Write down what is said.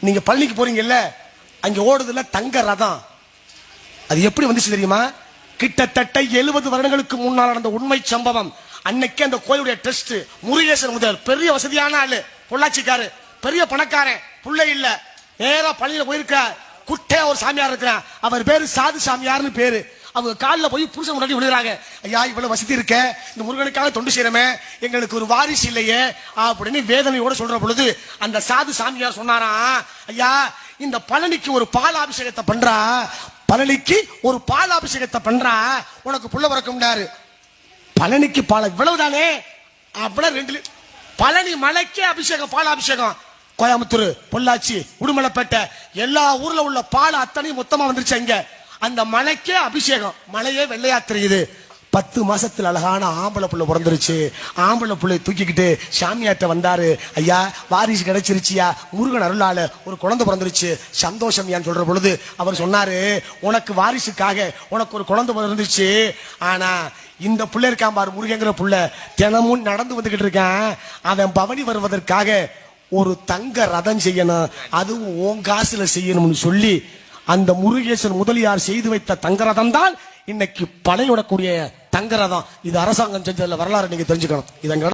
நீங்க பழனிக்கு போறீங்கல்ல அங்க ஓடுதுல தங்க ரதம். அது எப்படி வந்துச்சு தெரியுமா? கிட்டத்தட்ட எழுபது வருடங்களுக்கு முன்னால் நடந்த உண்மை சம்பவம். அன்னைக்கு அந்த கோயிலுடைய ட்ரஸ்ட் முருகேசன் முதல் பெரிய வசதியான ஆளு பொள்ளாச்சிக்காரு பெரிய பணக்காரன் புள்ளை இல்ல. நேரா பள்ளியில போயிருக்க குட்டையா ஒரு சாமியார் இருக்கிறான். அவர் பேரு சாது சாமியார்னு பேரு. அவங்க காலில் போய் புருஷன் முன்னாடி விழுகிறாங்க. ஐயா இவ்வளவு வசதி இருக்க. இந்த முருகனுக்காக தொண்டு செய்யறமே. எங்களுக்கு ஒரு வாரிசு இல்லையே. அப்படின்னு வேதனையோட சொல்ற பொழுது அந்த சாது சாமியார் சொன்னாராம் ஐயா இந்த பழனிக்கு ஒரு பால் அபிஷேகத்தை பண்றா. பழனிக்கு ஒரு பால் அபிஷேகத்தை பண்றா. உனக்கு புள்ள பிறக்கும்னாரு. பழனிக்கு பால் இவ்வளவுதானே? அப்படின்னா ரெண்டு பழனி மலைக்கே அபிஷேகம் பால் அபிஷேகம் கோயம்புத்தூர் பொள்ளாச்சி உடுமலைப்பேட்டை எல்லா ஊர்ல உள்ள பால் அத்தனையும் மொத்தமா வந்துருச்சு அங்க. அந்த மலைக்கே அபிஷேகம். மலையே வெள்ளையா தெரியுது. பத்து மாசத்துல அழகான ஆம்பளை புள்ள பிறந்துருச்சு. ஆம்பளை புள்ளைய தூக்கிக்கிட்டு சாமியாட்ட வந்தாரு. ஐயா வாரிசு கிடைச்சிருச்சியா? முருகன் அருளால ஒரு குழந்தை பிறந்துருச்சு. சந்தோஷம் ஏன் சொல்ற பொழுது அவர் சொன்னாரு உனக்கு வாரிசுக்காக உனக்கு ஒரு குழந்தை பிறந்துருச்சு. ஆனா இந்த பிள்ளை இருக்கான் பாரு முருகங்கிற புள்ள. தினமும் நடந்து வந்துகிட்டு இருக்கான். அவன் பவனி வருவதற்காக ஒரு தங்க ரதம் செய்யணும். அதுவும் உன் காசுல செய்யணும்னு சொல்லி அந்த முருகேசன் முதலியார் செய்து வைத்த தங்கரதம் தான் இன்னைக்கு பழையோடக்கூடிய தங்கரதம். இது அரசாங்கம் செஞ்சதுல வரலாறு நீங்க தெரிஞ்சுக்கணும். இதங்க